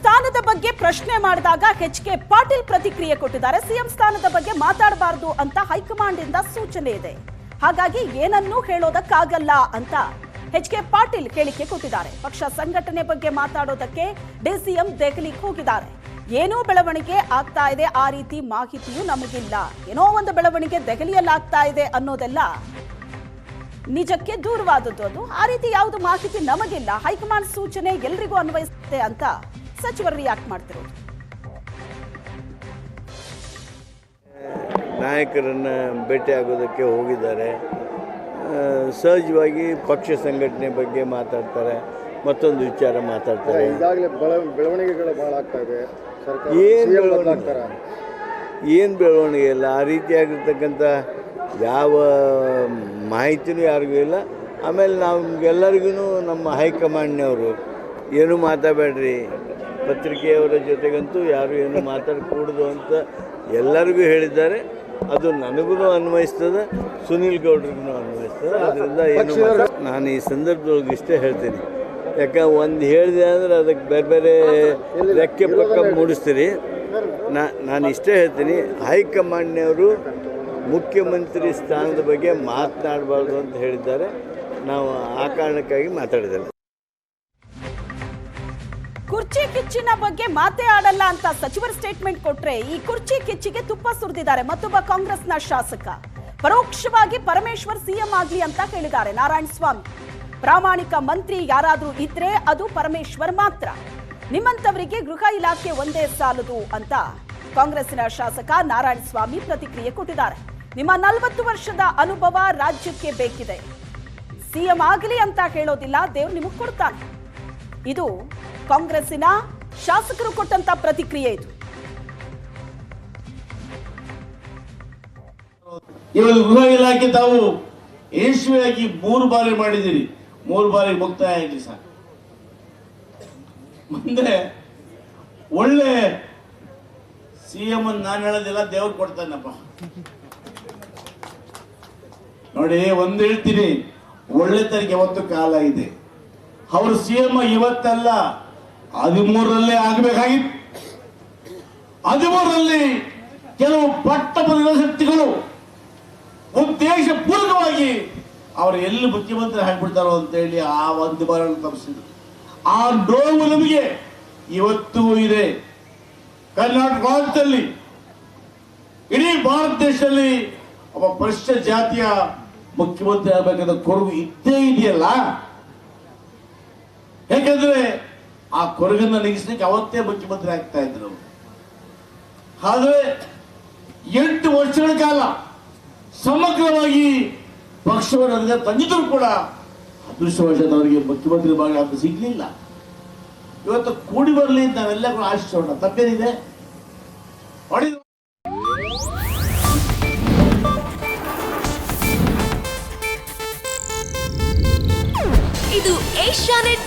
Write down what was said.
ಸ್ಥಾನದ ಬಗ್ಗೆ ಪ್ರಶ್ನೆ ಮಾಡಿದಾಗ ಹೆಚ್ ಕೆ ಪಾಟೀಲ್ ಪ್ರತಿಕ್ರಿಯೆ ಕೊಟ್ಟಿದ್ದಾರೆ. ಸಿಎಂ ಸ್ಥಾನದ ಬಗ್ಗೆ ಮಾತಾಡಬಾರದು ಅಂತ ಹೈಕಮಾಂಡ್ ಇಂದ ಸೂಚನೆ ಇದೆ. ಹಾಗಾಗಿ ಏನನ್ನೂ ಹೇಳೋದಕ್ಕಾಗಲ್ಲ ಅಂತ ಹೆಚ್ ಕೆ ಪಾಟೀಲ್ ಹೇಳಿಕೆ ಕೊಟ್ಟಿದ್ದಾರೆ. ಪಕ್ಷ ಸಂಘಟನೆ ಬಗ್ಗೆ ಮಾತಾಡೋದಕ್ಕೆ ಡಿಸಿಎಂ ದೆಹಲಿಗೆ ಹೋಗಿದ್ದಾರೆ. ಏನೋ ಬೆಳವಣಿಗೆ ಆಗ್ತಾ ಇದೆ, ಆ ರೀತಿ ಮಾಹಿತಿಯೂ ನಮಗಿಲ್ಲ. ಏನೋ ಒಂದು ಬೆಳವಣಿಗೆ ದೆಹಲಿಯಲ್ಲಿ ಆಗ್ತಾ ಇದೆ ಅನ್ನೋದೆಲ್ಲ ನಿಜಕ್ಕೆ ದೂರವಾದದ್ದು ಅದು. ಆ ರೀತಿ ಯಾವುದು ಮಾಹಿತಿ ನಮಗಿಲ್ಲ. ಹೈಕಮಾಂಡ್ ಸೂಚನೆ ಎಲ್ರಿಗೂ ಅನ್ವಯಿಸುತ್ತೆ ಅಂತ ಸಚಿವರು ರಿಯಾಕ್ಟ್ ಮಾಡ್ತಿರೋದು? ನಾಯಕರನ್ನು ಭೇಟಿಯಾಗೋದಕ್ಕೆ ಹೋಗಿದ್ದಾರೆ. ಆ, ಸಹಜವಾಗಿ ಪಕ್ಷ ಸಂಘಟನೆ ಬಗ್ಗೆ ಮಾತಾಡ್ತಾರೆ ಮತ್ತೊಂದು ವಿಚಾರ ಮಾತಾಡ್ತಾರೆ. ಈಗಾಗಲೇ ಬೆಳವಣಿಗೆಗಳು ಭಾಳ ಆಗ್ತಾ ಇದೆ. ಏನ್ ಬೆಳವಣಿಗೆ? ಏನು ಬೆಳವಣಿಗೆ ಇಲ್ಲ. ಆ ರೀತಿಯಾಗಿರ್ತಕ್ಕಂಥ ಯಾವ ಮಾಹಿತಿನೂ ಯಾರಿಗೂ ಇಲ್ಲ. ಆಮೇಲೆ ನಮಗೆಲ್ಲರಿಗೂ ನಮ್ಮ ಹೈಕಮಾಂಡ್ನವರು ಏನು ಮಾತಾಡಬೇಡ್ರಿ? ಪತ್ರಿಕೆಯವರ ಜೊತೆಗಂತೂ ಯಾರು ಏನು ಮಾತಾಡಕೂಡದು ಅಂತ ಎಲ್ಲರಿಗೂ ಹೇಳಿದ್ದಾರೆ. ಅದು ನನಗೂ ಅನ್ವಯಿಸ್ತದೆ ಸುನೀಲ್ ಗೌಡ್ರಿಗೂ ಅನ್ವಯಿಸ್ತದೆ. ಅದರಿಂದ ಏನು ನಾನು ಈ ಸಂದರ್ಭದೊಳಗೆ ಇಷ್ಟೇ ಹೇಳ್ತೀನಿ. ಯಾಕೆ ಒಂದು ಹೇಳಿದೆ ಅಂದರೆ ಅದಕ್ಕೆ ಬೇರೆ ಬೇರೆ ಲೆಕ್ಕ ಪಕ್ಕ ಮೂಡಿಸ್ತೀರಿ. ನಾ ನಾನು ಇಷ್ಟೇ ಹೇಳ್ತೀನಿ ಹೈಕಮಾಂಡ್ನವರು ಮುಖ್ಯಮಂತ್ರಿ ಸ್ಥಾನದ ಬಗ್ಗೆ ಮಾತನಾಡಬಾರ್ದು ಅಂತ ಹೇಳಿದ್ದಾರೆ. ನಾವು ಆ ಕಾರಣಕ್ಕಾಗಿ ಮಾತಾಡಿದ್ದೇವೆ. ಕುರ್ಚಿ ಕಿಚ್ಚಿನ ಬಗ್ಗೆ ಮಾತೇ ಆಡಲ್ಲ ಅಂತ ಸಚಿವರು ಸ್ಟೇಟ್ಮೆಂಟ್ ಕೊಟ್ರೆ ಈ ಕುರ್ಚಿ ಕಿಚ್ಚಿಗೆ ತುಪ್ಪ ಸುರಿದಿದ್ದಾರೆ. ಮತ್ತೊಬ್ಬ ಕಾಂಗ್ರೆಸ್ನ ಶಾಸಕ. ಪರೋಕ್ಷವಾಗಿ ಪರಮೇಶ್ವರ್ ಸಿಎಂ ಆಗ್ಲಿ ಅಂತ ಹೇಳಿದ್ದಾರೆ ನಾರಾಯಣಸ್ವಾಮಿ. ಪ್ರಾಮಾಣಿಕ ಮಂತ್ರಿ ಯಾರಾದ್ರೂ ಇದ್ರೆ ಅದು ಪರಮೇಶ್ವರ್ ಮಾತ್ರ. ನಿಮ್ಮಂತವರಿಗೆ ಗೃಹ ಇಲಾಖೆ ಒಂದೇ ಸಾಲದು ಅಂತ ಕಾಂಗ್ರೆಸ್ನ ಶಾಸಕ ನಾರಾಯಣ ಸ್ವಾಮಿ ಪ್ರತಿಕ್ರಿಯೆ ಕೊಟ್ಟಿದ್ದಾರೆ. ನಿಮ್ಮ ನಲವತ್ತು ವರ್ಷದ ಅನುಭವ ರಾಜ್ಯಕ್ಕೆ ಬೇಕಿದೆ. ಸಿಎಂ ಆಗಲಿ ಅಂತ ಹೇಳೋದಿಲ್ಲ, ದೇವ್ರು ನಿಮಗೆ ಕೊಡ್ತಾನೆ. ಇದು ಕಾಂಗ್ರೆಸ್ಸಿನ ಶಾಸಕರು ಕೊಟ್ಟಂತ ಪ್ರತಿಕ್ರಿಯೆ ಇದು. ಇವಾಗ ಗೃಹ ಇಲಾಖೆ ತಾವು ಯಶಸ್ವಿಯಾಗಿ ಮೂರು ಬಾರಿ ಮಾಡಿದ್ದೀರಿ. ಮೂರು ಬಾರಿ ಮುಕ್ತಾಯ ಆಗಿ ಸರ್. ಮುಂದೆ ಒಳ್ಳೆ ಸಿ ಎಂ ನಾನು ಹೇಳೋದಿಲ್ಲ, ದೇವ್ರು ಕೊಡ್ತಾನಪ್ಪ. ನೋಡಿ, ಒಂದು ಹೇಳ್ತೀನಿ ಒಳ್ಳೆ ತನಕ ಯಾವತ್ತು ಕಾಲ ಇದೆ. ಅವರು ಸಿ ಎಂ ಇವತ್ತಲ್ಲ, ಹದಿಮೂರರಲ್ಲೇ ಆಗಬೇಕಾಗಿತ್ತು. ಹದಿಮೂರರಲ್ಲಿ ಕೆಲವು ಪಟ್ಟ ಶಕ್ತಿಗಳು ಉದ್ದೇಶ ಪೂರ್ವಕವಾಗಿ ಅವರು ಎಲ್ಲಿ ಮುಖ್ಯಮಂತ್ರಿ ಹಾಕ್ಬಿಡ್ತಾರೋ ಅಂತೇಳಿ ಆ ಒಂದು ಬಾರ ತಪ್ಪಿಸಿದ್ರು. ಆ ನೋವು ನಮಗೆ ಇವತ್ತೂ ಇದೆ. ಕರ್ನಾಟಕ ರಾಜ್ಯದಲ್ಲಿ, ಇಡೀ ಭಾರತ ದೇಶದಲ್ಲಿ ಒಬ್ಬ ಪರಿಶಿಷ್ಟ ಜಾತಿಯ ಮುಖ್ಯಮಂತ್ರಿ ಆಗಬೇಕಾದ ಕೊರಗು ಇದ್ದೇ ಇದೆಯಲ್ಲ? ಯಾಕಂದ್ರೆ ಆ ಕೊರಗನ್ನ ನೆಗಿಸ್ಲಿಕ್ಕೆ ಅವತ್ತೇ ಮುಖ್ಯಮಂತ್ರಿ ಆಗ್ತಾ ಇದ್ರು. ಆದ್ರೆ ಎಂಟು ವರ್ಷಗಳ ಕಾಲ ಸಮಗ್ರವಾಗಿ ಪಕ್ಷವನ್ನು ತಂದಿದ್ರು ಕೂಡ ಅದೃಷ್ಟವಶಾತ್ ಅವರಿಗೆ ಮುಖ್ಯಮಂತ್ರಿ ಭಾಗ ಅಂತ ಸಿಗ್ಲಿಲ್ಲ. ಇವತ್ತು ಕೂಡಿ ಬರಲಿ ಅಂತ ನಾವೆಲ್ಲ ಕೂಡ ಆಶಿಸೋಣ. ತಪ್ಪೇನಿದೆ? ಇದು ಏಷ್ಯಾನೆಟ್